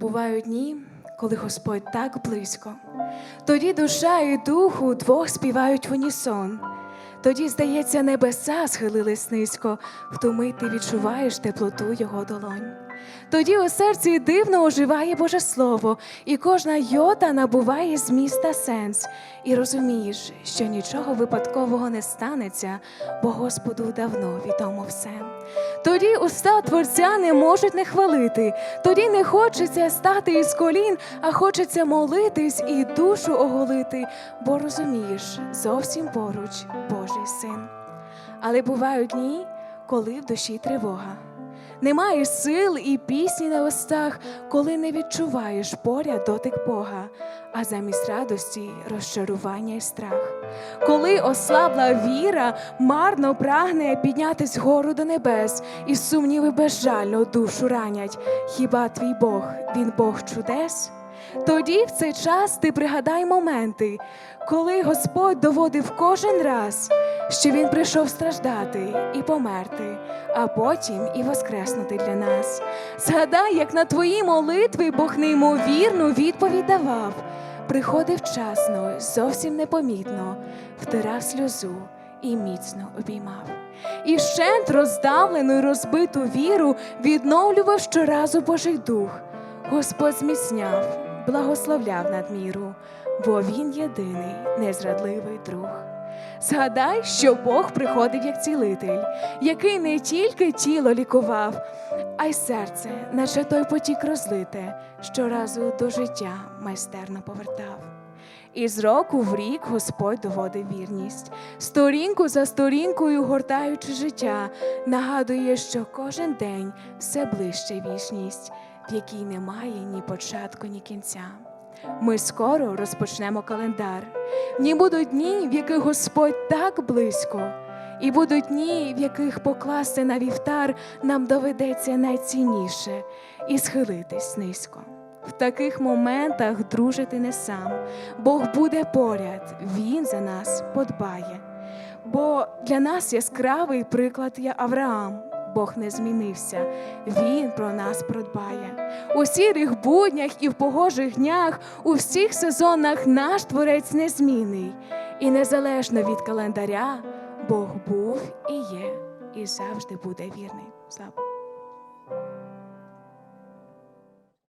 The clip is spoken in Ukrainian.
Бувають дні, коли Господь так близько. Тоді душа і дух удвох співають в унісон. Тоді, здається, небеса схилились низько, в ти відчуваєш теплоту його долонь. Тоді у серці дивно оживає Боже Слово, і кожна йота набуває зміст та сенс, і розумієш, що нічого випадкового не станеться, бо Господу давно відомо все. Тоді уста Творця не можуть не хвалити, тоді не хочеться стати із колін, а хочеться молитись і душу оголити, бо розумієш, зовсім поруч Божий син. Але бувають дні, коли в душі тривога. Немає сил і пісні на устах, коли не відчуваєш поряд дотик Бога, а замість радості розчарування і страх. Коли ослабла віра, марно прагне піднятись гору до небес, і сумніви безжально душу ранять. Хіба твій Бог, він Бог чудес? Тоді в цей час ти пригадай моменти, коли Господь доводив кожен раз, що Він прийшов страждати і померти, а потім і воскреснути для нас. Згадай, як на твої молитви Бог неймовірну відповідь давав, приходив вчасно, зовсім непомітно, втирав сльозу і міцно обіймав. І щент роздавлену й розбиту віру відновлював щоразу Божий дух. Господь зміцняв, благословляв надміру, бо Він єдиний незрадливий друг. Згадай, що Бог приходив як цілитель, який не тільки тіло лікував, а й серце, наче той потік розлите, щоразу до життя майстерно повертав. І з року в рік Господь доводив вірність, сторінку за сторінкою гортаючи життя, нагадує, що кожен день все ближче вічність, в якій немає ні початку, ні кінця. Ми скоро розпочнемо календар. В ній будуть дні, в яких Господь так близько, і будуть дні, в яких покласти на вівтар нам доведеться найцінніше і схилитись низько. В таких моментах дружити не сам. Бог буде поряд, Він за нас подбає. Бо для нас яскравий приклад є Авраам. Бог не змінився, Він про нас продбає. У сірих буднях і в погожих днях, у всіх сезонах наш творець незмінний. І незалежно від календаря, Бог був і є, і завжди буде вірний.